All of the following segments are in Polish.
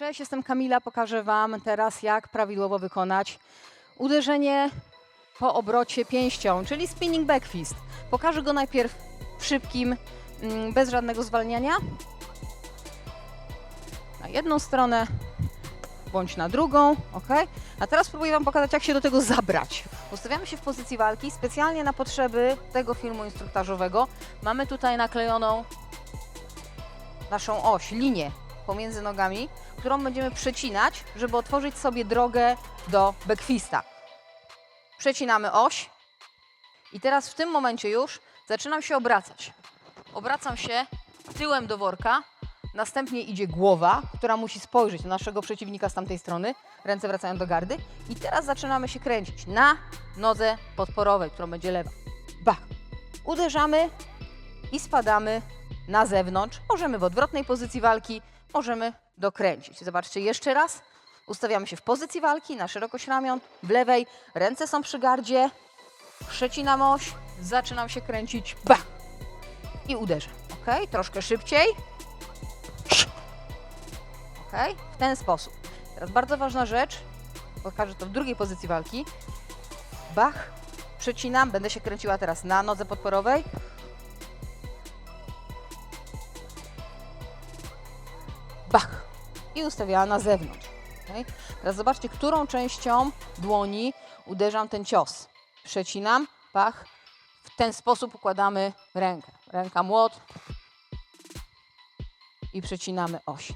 Cześć, jestem Kamila. Pokażę Wam teraz, jak prawidłowo wykonać uderzenie po obrocie pięścią, czyli spinning back fist. Pokażę go najpierw w szybkim, mm, bez żadnego zwalniania. Na jedną stronę, bądź na drugą, ok? A teraz spróbuję Wam pokazać, jak się do tego zabrać. Ustawiamy się w pozycji walki specjalnie na potrzeby tego filmu instruktażowego. Mamy tutaj naklejoną naszą oś, linię pomiędzy nogami, którą będziemy przecinać, żeby otworzyć sobie drogę do backfista. Przecinamy oś i teraz w tym momencie już zaczynam się obracać. Obracam się tyłem do worka, następnie idzie głowa, która musi spojrzeć na naszego przeciwnika z tamtej strony, ręce wracają do gardy i teraz zaczynamy się kręcić na nodze podporowej, którą będzie lewa. Bach! Uderzamy i spadamy na zewnątrz. Możemy w odwrotnej pozycji walki, możemy dokręcić. Zobaczcie jeszcze raz. Ustawiamy się w pozycji walki na szerokość ramion, w lewej, ręce są przy gardzie, przecinam oś, zaczynam się kręcić, bach! I uderzę. Ok, troszkę szybciej. Ok, w ten sposób. Teraz bardzo ważna rzecz, pokażę to w drugiej pozycji walki. Bach, przecinam, będę się kręciła teraz na nodze podporowej. Bach! I ustawiała na zewnątrz. okej? Teraz zobaczcie, którą częścią dłoni uderzam ten cios. Przecinam, bach. W ten sposób układamy rękę. Ręka młot i przecinamy oś.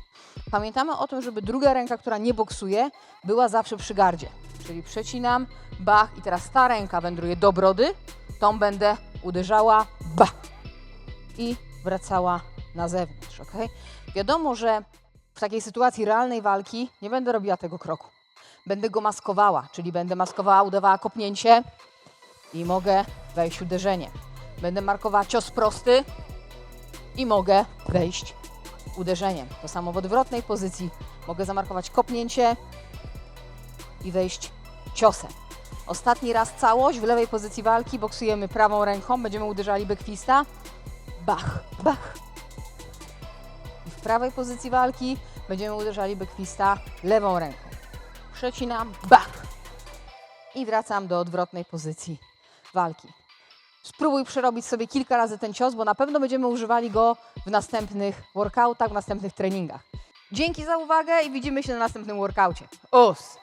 Pamiętamy o tym, żeby druga ręka, która nie boksuje, była zawsze przy gardzie. Czyli przecinam, bach i teraz ta ręka wędruje do brody, tą będę uderzała, bach i wracała na zewnątrz, ok? Wiadomo, że w takiej sytuacji realnej walki nie będę robiła tego kroku. Będę go maskowała, czyli będę maskowała, udawała kopnięcie i mogę wejść uderzenie. Będę markowała cios prosty i mogę wejść uderzeniem. To samo w odwrotnej pozycji. Mogę zamarkować kopnięcie i wejść ciosem. Ostatni raz całość w lewej pozycji walki boksujemy prawą ręką, będziemy uderzali bekwista. Bach, bach. Prawej pozycji walki będziemy uderzali bekwista lewą ręką. Przecinam, bach. I wracam do odwrotnej pozycji walki. Spróbuj przerobić sobie kilka razy ten cios, bo na pewno będziemy używali go w następnych workoutach, w następnych treningach. Dzięki za uwagę i widzimy się na następnym workoucie. Us!